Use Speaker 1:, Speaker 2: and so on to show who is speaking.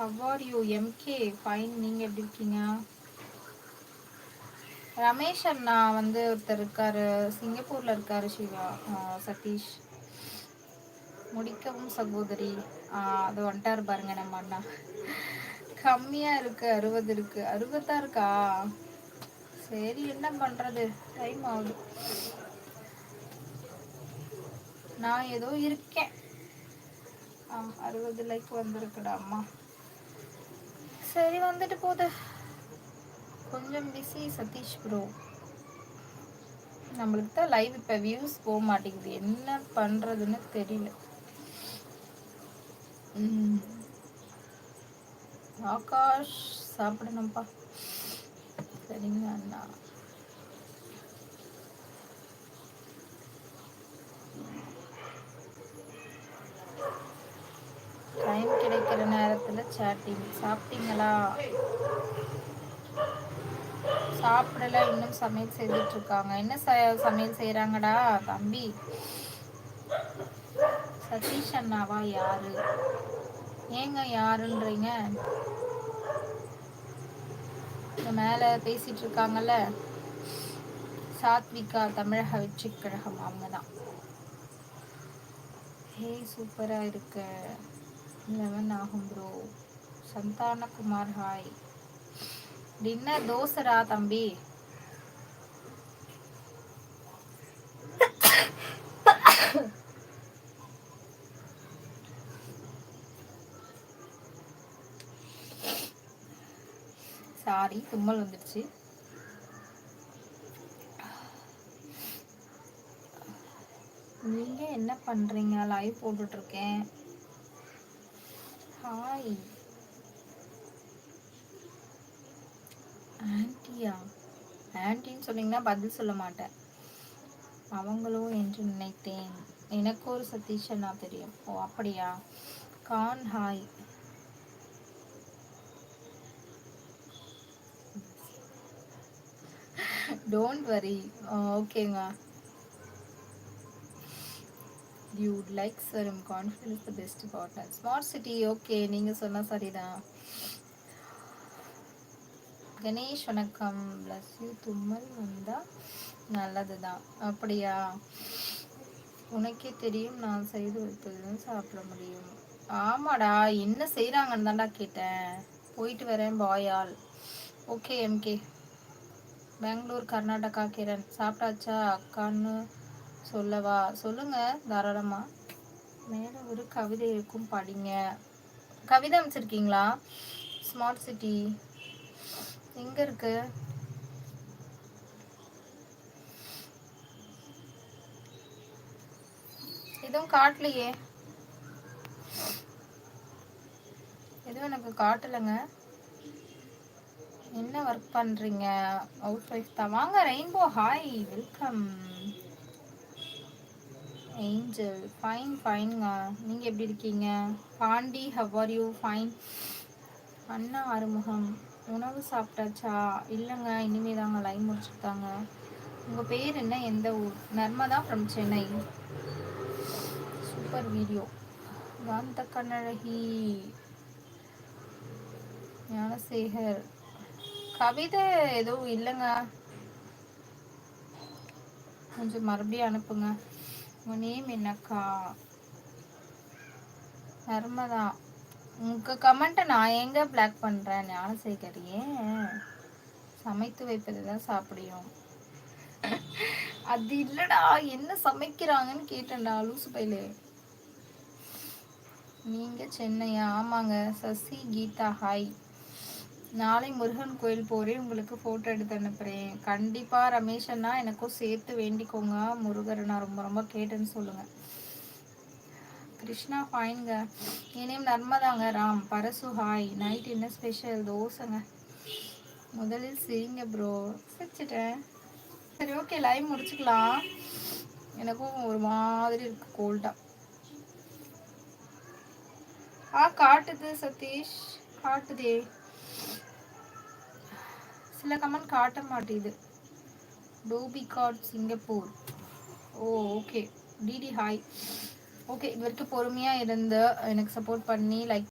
Speaker 1: Have are you எம்கே fine நீங்கள் எப்படி இருக்கீங்க? ரமேஷ் அண்ணா வந்து ஒருத்தர் இருக்காரு. சிங்கப்பூரில் இருக்காரு சிவா சதீஷ். முடிக்கவும் சகோதரி. அது வந்துட்டாரு பாருங்க நம்ம அண்ணா. கம்மியாக இருக்கு அறுபது இருக்கு. அறுபதா இருக்கா? சரி என்ன பண்ணுறது டைம் ஆகுது. நான் ஏதோ இருக்கேன். அறுபது லைக் வந்திருக்குடா அம்மா. சரி வந்துட்டு போகுது. கொஞ்சம் பிஸி சதீஷ் ப்ரோ நம்மளுக்கு தான் லைவ் இப்போ வியூஸ் போக மாட்டேங்குது. என்ன பண்ணுறதுன்னு தெரியல. ஆகாஷ் சாப்பிடணும்ப்பா. சரிங்க அண்ணா. டைம் நேரத்தில் சாட்டிங் சாப்பிட்டீங்களா? சாப்பிடல இன்னும் சமையல் செய்துட்டு இருக்காங்க. என்ன சமையல் செய்யறாங்கடா தம்பி? சதீஷ் அண்ணாவா யாரு? ஏங்க யாருன்றீங்க? இந்த மேல பேசிட்டு இருக்காங்கல்ல? சாத்விகா தமிழக வெற்றி கழகம் அவங்க தான் ஹே சூப்பரா இருக்கு. லெவன் ஆகும் ப்ரோ சந்தானகுமார் ஹாய். டின்னர் தோசரா தம்பி. சாரி தும்மல் வந்துடுச்சு. நீங்க என்ன பண்ணுறீங்க லைவ் போட்டுட்டு இருக்கேன். ஹாய் ஆன்டியா ஆன்டின்னு சொன்னீங்கன்னா பதில் சொல்ல மாட்டேன். அவங்களோ என்று நினைத்தேன். எனக்கு ஒரு சதீஷனா தெரியும். ஓ அப்படியா? கான் ஹாய் டோன்ட் வரி ஓகேங்க. யூட் like sir M confidence the best partner smart city okay நீங்கள் சொன்னால் சரிதான். கணேஷ் வணக்கம். ப்ளஸ் யூ தும்மல் வந்தால் நல்லது தான் அப்படியா? உனக்கே தெரியும் நான் செய்து வைப்பதும் சாப்பிட முடியும். ஆமாடா என்ன செய்கிறாங்கன்னு தான்டா கேட்டேன். போயிட்டு வரேன் பாயால் ஓகே எம்கே பெங்களூர் கர்நாடகா கிரண். சாப்பிட்டாச்சா? அக்கான்னு சொல்லவா? சொல்லுங்க தாராளமாக மேல ஒரு கவிதை இருக்கும் படிங்க. கவிதை அமைச்சிருக்கீங்களா? ஸ்மார்ட் சிட்டி எங்க இருக்கு? எதுவும் காட்டலையே. எதுவும் எனக்கு காட்டலைங்க. என்ன ஒர்க் பண்ணுறீங்க ஹவுஸ் ஒய்ஃப் தான். வாங்க rainbow hi welcome angel fine ஃபைனுங்க நீங்கள் எப்படி இருக்கீங்க? Pandi how are you fine அண்ணா ஆறுமுகம் உணவு சாப்பிட்டாச்சா? இல்லைங்க இனிமே தாங்க லைன் முடிச்சுருக்காங்க. உங்கள் பேர் என்ன? எந்த ஊர்? Narmada from Chennai. Super video காந்த கண்ணழகி ஞானசேகர். கவிதை எதுவும் இல்லைங்க. கொஞ்சம் மறுபடியும் அனுப்புங்க. உங்கள் நேம் என்னக்கா நர்மதா உங்க கமெண்ட்டை நான் எங்க பிளாக் பண்றேன்? ஞானசேகர் ஏன் சமைத்து வைப்பது தான் சாப்பிடியும். அது இல்லடா என்ன சமைக்கிறாங்கன்னு கேட்டேன்டா லூசு பையிலே. நீங்க சென்னையா? ஆமாங்க சசி கீதா ஹாய் நாளை முருகன் கோயில் போகிறேன் உங்களுக்கு ஃபோட்டோ எடுத்து அனுப்புகிறேன் கண்டிப்பாக ரமேஷ் அண்ணா எனக்கும் சேர்த்து வேண்டிக்கோங்க. முருகரை நான் ரொம்ப ரொம்ப கேட்டேன்னு சொல்லுங்கள் கிருஷ்ணா ஃபைன்ங்க என் நர்மதாங்க ராம். பரசு ஹாய் நைட் என்ன ஸ்பெஷல் தோசைங்க. முதலில் சிரிங்க ப்ரோ சிரிச்சிட்டேன். சரி ஓகே லைவ் முடிச்சுக்கலாம். எனக்கும் ஒரு மாதிரி இருக்கு கோல்டாக ஆ காட்டுது சதீஷ். காட்டுதே. சில கமெண்ட் காட்ட மாட்டேது டோபி card Singapore. Oh okay. D D. Hi okay வரைக்கும் பொறுமையாக இருந்து எனக்கு சப்போர்ட் பண்ணி லைக்